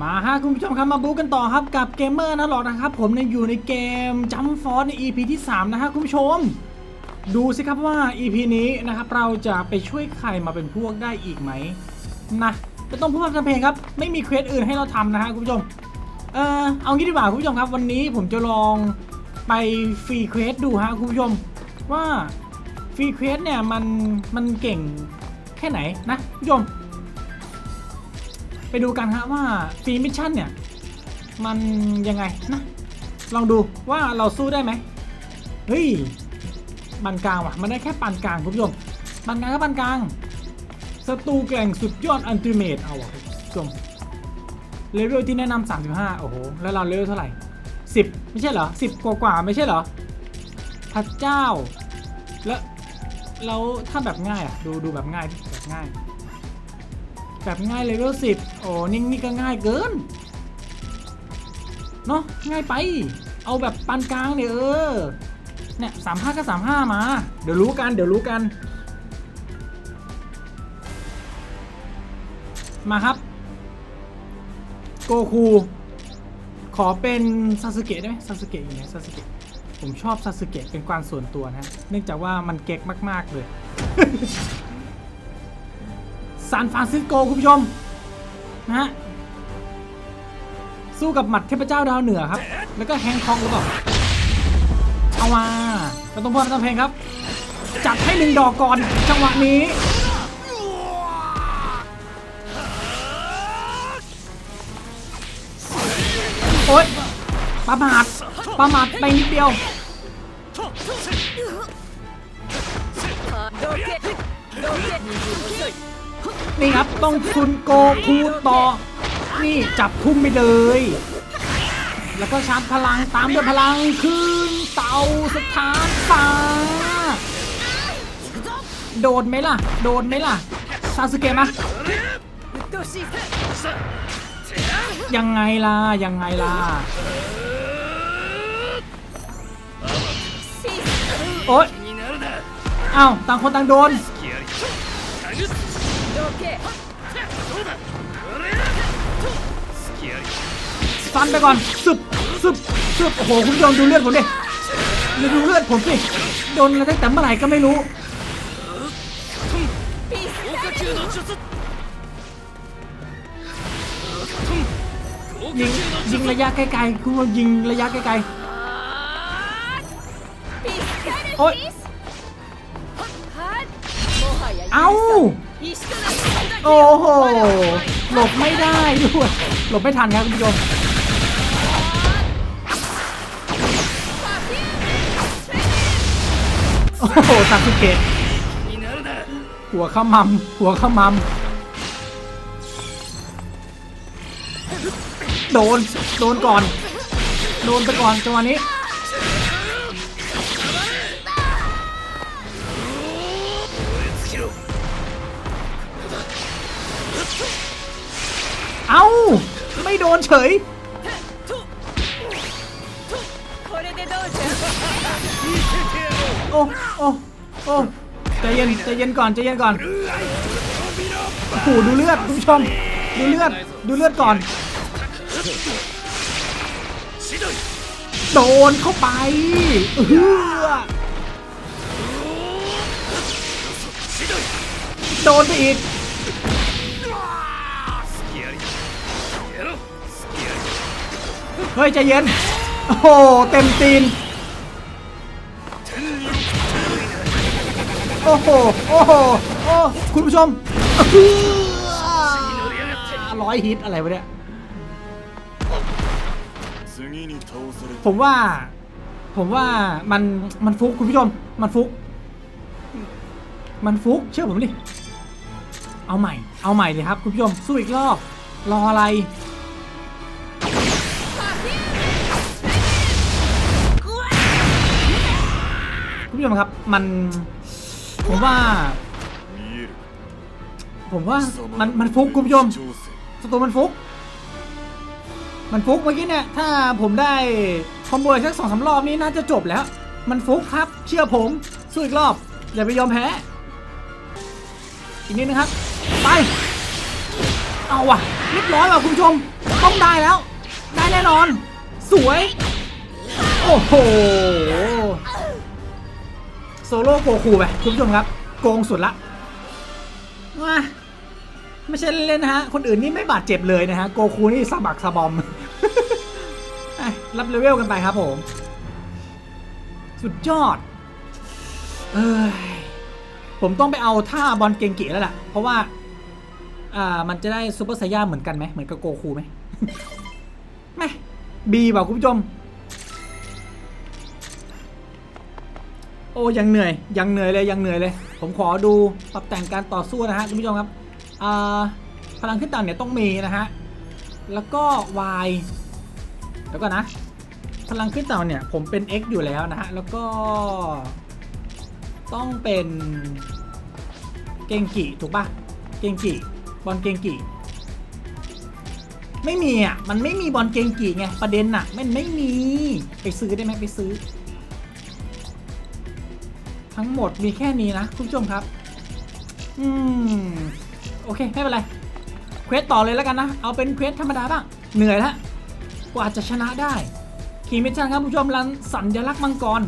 มาฮะคุณผู้ชมครับมาบู๊กันต่อครับกับเกมเมอร์นะหรอกนะครับ ผมเนี่ยอยู่ในเกมจัมฟอร์ใน EP ที่ 3 นะฮะคุณผู้ชม ดูสิครับว่า EP นี้นะครับเราจะไปช่วยใครมาเป็นพวกได้อีกไหมนะไม่ต้องพูดพร่ำทำเพลงครับ ไม่มีเควสอื่นให้เราทำนะฮะคุณผู้ชม เออเอางี้ดีกว่าคุณผู้ชมครับ วันนี้ผมจะลองไปฟรีเควสดูฮะคุณผู้ชม ว่าฟรีเควสเนี่ยมันมันเก่งแค่ไหนนะคุณผู้ชม ไปดูกันฮะว่าฟรีมิชชั่นเนี่ย มันยังไงนะ ลองดูว่าเราสู้ได้ไหมเฮ้ยปานกลางว่ะ มันได้แค่ปานกลางคุณผู้ชมปานกลางก็ปานกลางศัตรูแกร่งสุดยอดอันติเมตเอาว่ะคุณผู้ชมเลเวลที่แนะนำ35 โอ้โห แล้วเราเลเวลเท่าไหร่ 10 ไม่ใช่เหรอ 10 กว่ากว่าไม่ใช่เหรอ พระเจ้า แล้วแล้วถ้าแบบง่ายอะ ดูดูแบบง่ายดิแบบง่าย แบบง่ายเลเวลสิบโอ้นี่นี่ก็ง่ายเกิน เนาะง่ายไป เอาแบบปานกลางเนี่ยเออ เนี่ยสามห้าก็สามห้ามา เดี๋ยวรู้กัน เดี๋ยวรู้กัน มาครับ โกคู ขอเป็นซาสึเกะได้ไหมซาสึเกะอยู่ไหนซาสึเกะผมชอบซาสึเกะเป็นความส่วนตัวนะ เนื่องจากว่ามันเก๊กมาก ๆ เลย ซานฟรานซิสโกคุณผู้ชมนะฮะสู้กับหมัดเทพเจ้าดาวเหนือครับ แล้วก็แฮงคองหรือเปล่าเอามาเราต้องพ่อต้องเพลงครับ จัดให้หนึ่งดอกก่อนจังหวะนี้โอ๊ยประมาทประมาทไปนิดเดียว นี่ครับต้องคุณโกคูต่อ นี่จับทุ่มไปเลย แล้วก็ชาร์จพลังตามด้วยพลังขึ้นเตาสถานฟ้าโดนไหมล่ะ โดนไหมล่ะ ซาสึเกะมะยังไงล่ะ ยังไงล่ะ โอ๊ยอ้าว ต่างคนต่างโดน ฟันไปก่อนซึบซึบซึบโอ้โหคุณผู้ชมดูเลือดผมดิดูเลือดผมสิโดนอะไรตั้งแต่เมื่อไหร่ก็ไม่รู้ยิงยิงระยะไกลๆคุณผู้ชมยิงระยะไกลๆโอ๊ยเอ้า โอ้โห หลบไม่ได้ด้วย หลบไม่ทันครับคุณผู้ชมโอ้โหซาสึเกะหัวข้ามำหัวข้ามำโดน โดนก่อน โดนไปก่อนจังหวะนี้ ไม่โดนเฉยโอ้โอ้โอ้ใจเย็นใจเย็นก่อนใจเย็นก่อนโอ้ดูเลือดคุณผู้ชมดูเลือดดูเลือดก่อน โดนเข้าไปเออโดนไปอีก เฮ้ยใจเย็น โอ้โห เต็มตีน โอ้โห โอ้โห โอ้คุณผู้ชมร้อยฮิตอะไรวะเนี่ย ผมว่า ผมว่ามันมันฟุกคุณผู้ชม มันฟุก มันฟุกเชื่อผมดิ เอาใหม่ เอาใหม่เลยครับ คุณผู้ชม สู้อีกรอบ รออะไร คุณผู้ชมครับมันผมว่า ผมว่ามันมันฟุกคุณผู้ชมสตูมันฟุก มันฟุกเมื่อกี้เนี่ยถ้าผมได้คอมโบสักสองสารอบนี้น่าจะจบแล้ว มันฟุกครับ เชื่อผมสู้อีกรอบ อย่าไปยอมแพ้อีกนิดนะครับ ไป เอาว่ะเรียบร้อยว่ะคุณผู้ชมต้องได้แล้ว ได้แน่นอน สวย โอ้โห โซโล่โกคูไปคุณผู้ชมครับ โกงสุดละมาไม่ใช่เล่นนะฮะ คนอื่นนี่ไม่บาดเจ็บเลยนะฮะ โกคูนี่สะบักสะบอมรับเลเวลกันไปครับผม สุดยอด เอ้ยผมต้องไปเอาท่าบอลเกงกิแล้วล่ะ เพราะว่า อ่า มันจะได้ซูเปอร์ไซย่าเหมือนกันไหม เหมือนกับโกคูไหมแม่บีบอกคุณผู้ชม โอ้ยังเหนื่อยยังเหนื่อยเลยยังเหนื่อยเลย ผมขอดูปรับแต่งการต่อสู้นะฮะคุณผู้ชมครับพลังขึ้นต่ำเนี่ยต้องมีนะฮะแล้วก็ Y แล้วก็นะพลังขึ้นต่ำเนี่ยผมเป็น X อยู่แล้วนะฮะแล้วก็ต้องเป็นเกงกิถูกปะเกงกิบอลเกงกิไม่มีอะมันไม่มีบอลเกงกิไงประเด็นน่ะมันไม่มีไปซื้อได้ไหมไปซื้อ ทั้งหมดมีแค่นี้นะคุณผู้ชมครับ อืม โอเค ไม่เป็นไร เควสต่อเลยแล้วกันนะ เอาเป็นเควสธรรมดาบ้าง เหนื่อยแล้วกว่าจะชนะได้ ขี่มิชชั่นครับคุณผู้ชมรันสัญลักษณ์มังกร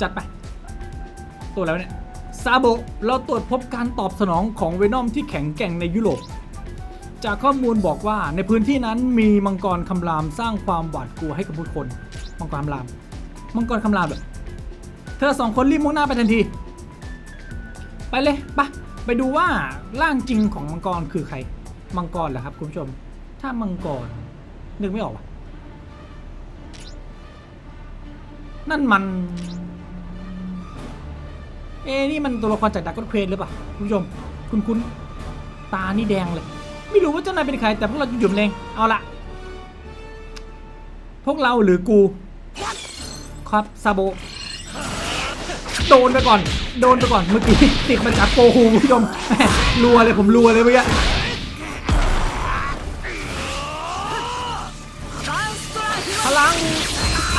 จัดไป ตัวแล้วเนี่ยซาโบเราตรวจพบการตอบสนองของเวนอมที่แข็งแกร่งในยุโรปจากข้อมูลบอกว่าในพื้นที่นั้นมีมังกรคำรามสร้างความหวาดกลัวให้กับผู้คน มังกรคำราม มังกรคำรามแบบเธอสองคนรีบมุ่งหน้าไปทันที ไปเลยไปะไปดูว่าร่างจริงของมังกรคือใคร มังกรเหรอครับคุณผู้ชม ถ้ามังกรนึกไม่ออกว่ะ นั่นมัน เอ้นี่มันตัวละครจากดักกอนเควสหรือเปล่าคุณผู้ชม คุณคุณตานี่แดงเลย ไม่รู้ว่าเจ้านายเป็นใคร แต่พวกเราจะหยุดเลงเอาละพวกเราหรือกู ครับซาโบ โดนไปก่อน โดนไปก่อน เมื่อกี้ติดมาจากโกฮูผู้ชมรัวเลยผมรัวเลยเมื่อกี้พลัง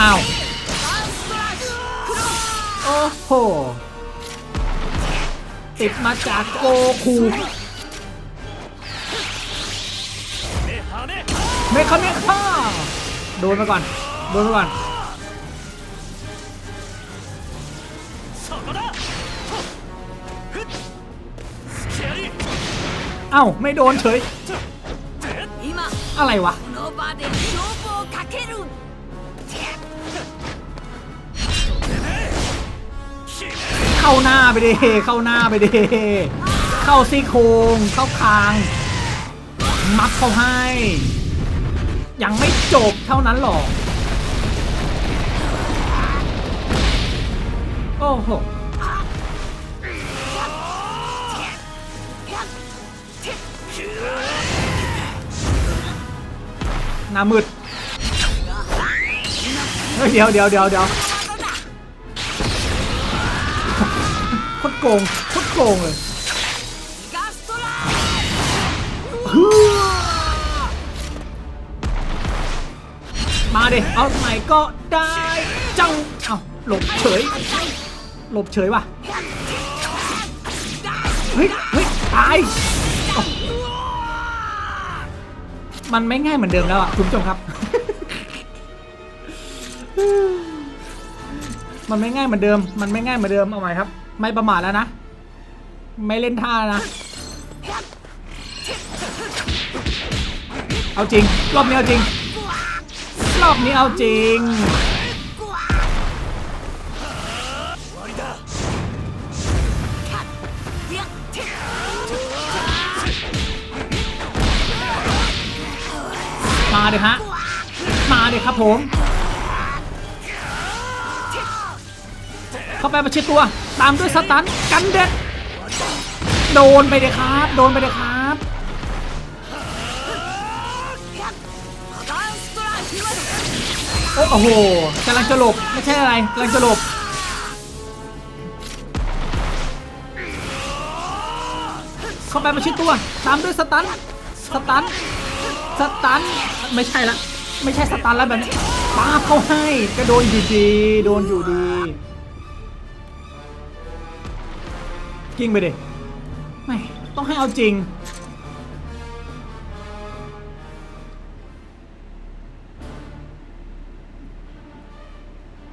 อ้าว โอ้โห ติดมาจากโกคูเมคาเมคาโดนมาก่อน โดนมาก่อน อ้าไม่โดนเฉย อะไรวะ เข้าหน้าไปดิเข้าหน้าไปดิเข้าซี่โครงเข้าคาง มัดเข้าให้ ยังไม่จบเท่านั้นหรอก โอ้โห หน้ามืด เดี๋ยวเดี๋ยวเดี๋ยวเดี๋ยวโคตรโกงโคตรโกงเลยมาดิเอาไหนก็ได้เจ้าเอาหลบเฉย หลบเฉยว่ะ เฮ้ย เฮ้ย ตาย มันไม่ง่ายเหมือนเดิมแล้วอะคุณผู้ชมครับ มันไม่ง่ายเหมือนเดิม มันไม่ง่ายเหมือนเดิมเอาใหม่ครับ ไม่ประมาทแล้วนะ ไม่เล่นท่านะ เอาจริง รอบนี้เอาจริง รอบนี้เอาจริงาเลยฮะ มาเลยครับผม เข้าไปประชิดตัว ตามด้วยสตันกันเด็ด โดนไปเลยครับ โดนไปเลยครับ โอ้โหกำลังจะหลบ ไม่ใช่อะไรกำลังจะหลบเข้าไปประชิดตัว ตามด้วยสตัน สตัน สตันไม่ใช่ละ ไม่ใช่สตันแล้วแบบนี้ป้าเขาให้ก็โดนอยู่ดีโดนอยู่ดีกิ้งไปดิไม่ต้องให้เอาจริง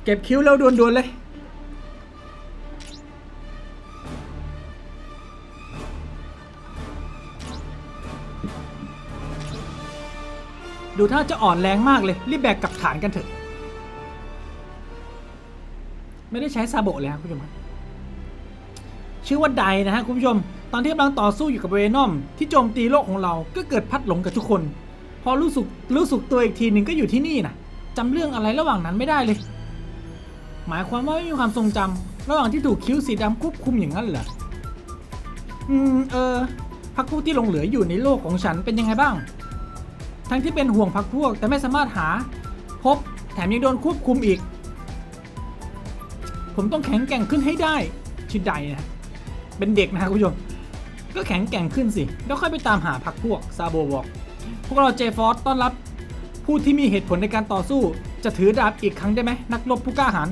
เก็บคิ้วแล้วดวนๆเลย ดูถ้าจะอ่อนแรงมากเลย รีบแบกกลับฐานกันเถอะ ไม่ได้ใช้ซาโบเลยครับคุณผู้ชมชื่อว่าไดนะฮะคุณผู้ชม ตอนที่กำลังต่อสู้อยู่กับเวนอม ที่โจมตีโลกของเราก็เกิดพัดหลงกับทุกคน พอรู้สึกรู้สึกตัวอีกทีหนึ่งก็อยู่ที่นี่นะจำเรื่องอะไรระหว่างนั้นไม่ได้เลย หมายความว่าไม่มีความทรงจำระหว่างที่ถูกคิ้วสีดำควบคุมอย่างนั้นเหรออืมเออพักพวกที่หลงเหลืออยู่ในโลกของฉันเป็นยังไงบ้าง ทั้งที่เป็นห่วงพักพวก แต่ไม่สามารถหา พบแถมยังโดนควบคุมอีก ผมต้องแข็งแกร่งขึ้นให้ได้ชื่อใดนะเป็นเด็กนะครับคุณผู้ชมก็แข็งแกร่งขึ้นสิ แล้วค่อยไปตามหาพักพวกซาโบบอกพวกเราเจฟอสต้อนรับผู้ที่มีเหตุผลในการต่อสู้ จะถือดาบอีกครั้งได้ไหมนักรบผู้กล้าหาญ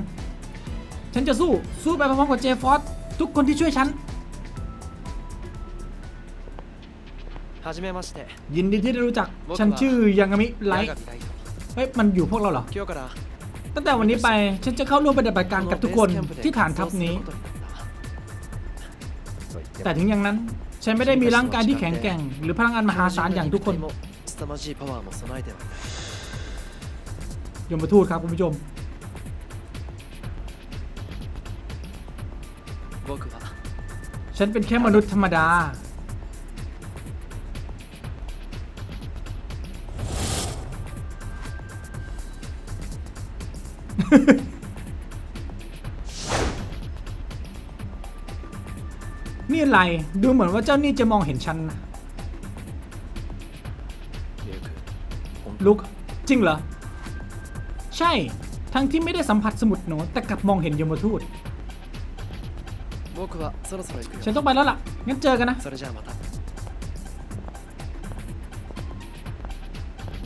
ฉันจะสู้สู้ไปพร้อมๆกับเจฟอสทุกคนที่ช่วยฉัน ยินดีที่ได้รู้จัก ฉันชื่อยังามิไลท์เฮ้ย มันอยู่พวกเราเหรอตั้งแต่วันนี้ไป ฉันจะเข้าร่วมปฏิบัติการกับทุกคนที่ฐานทัพนี้ แต่ถึงอย่างนั้น ฉันไม่ได้มีร่างกายที่แข็งแกร่ง หรือพลังงานมหาศาลอย่างทุกคน凄まじいパワยมทูตครับคุณผู้ชมฉันเป็นแค่มนุษย์ธรรมดา นี่อะไร ดูเหมือนว่าเจ้านี่จะมองเห็นฉันนะลุกจริงเหรอ ใช่ ทั้งที่ไม่ได้สัมผัสสมุดโนแต่กลับมองเห็นยมทูต ฉันต้องไปแล้วล่ะ งั้นเจอกันนะ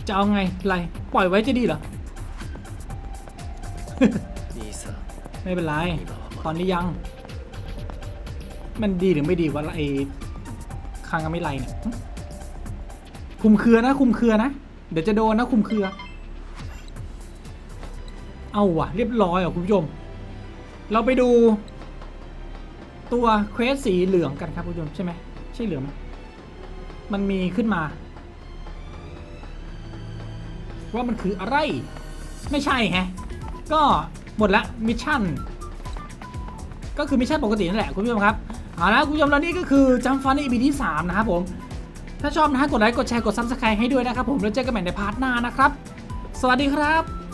จะเอาไงไร ปล่อยไว้จะดีเหรอ ไม่เป็นไร ตอนนี้ยัง มันดีหรือไม่ดีวะไอ้คางกาไม่ไรเนี่ยหึคุมเครือนะ คุมเครือนะ เดี๋ยวจะโดนนะ คุมเครือ เอาว่ะ เรียบร้อยอะคุณผู้ชม เราไปดู ตัวเควสสีเหลืองกันครับคุณผู้ชมใช่ไหมใช่เหลืองไหมมันมีขึ้นมา ว่ามันคืออะไร ไม่ใช่แฮะ ก็หมดละมิชชั่นก็คือมิชชั่นปกตินั่นแหละคุณผู้ชมครับเอาละคุณผู้ชมแล้วนี่ก็คือจำฟันใน EP ที่ 3 นะครับผม ถ้าชอบนะฮะกดไลค์กดแชร์กดซับสไครต์ให้ด้วยนะครับผมแล้วเจอกันใหม่ในพาร์ทหน้านะครับ สวัสดีครับ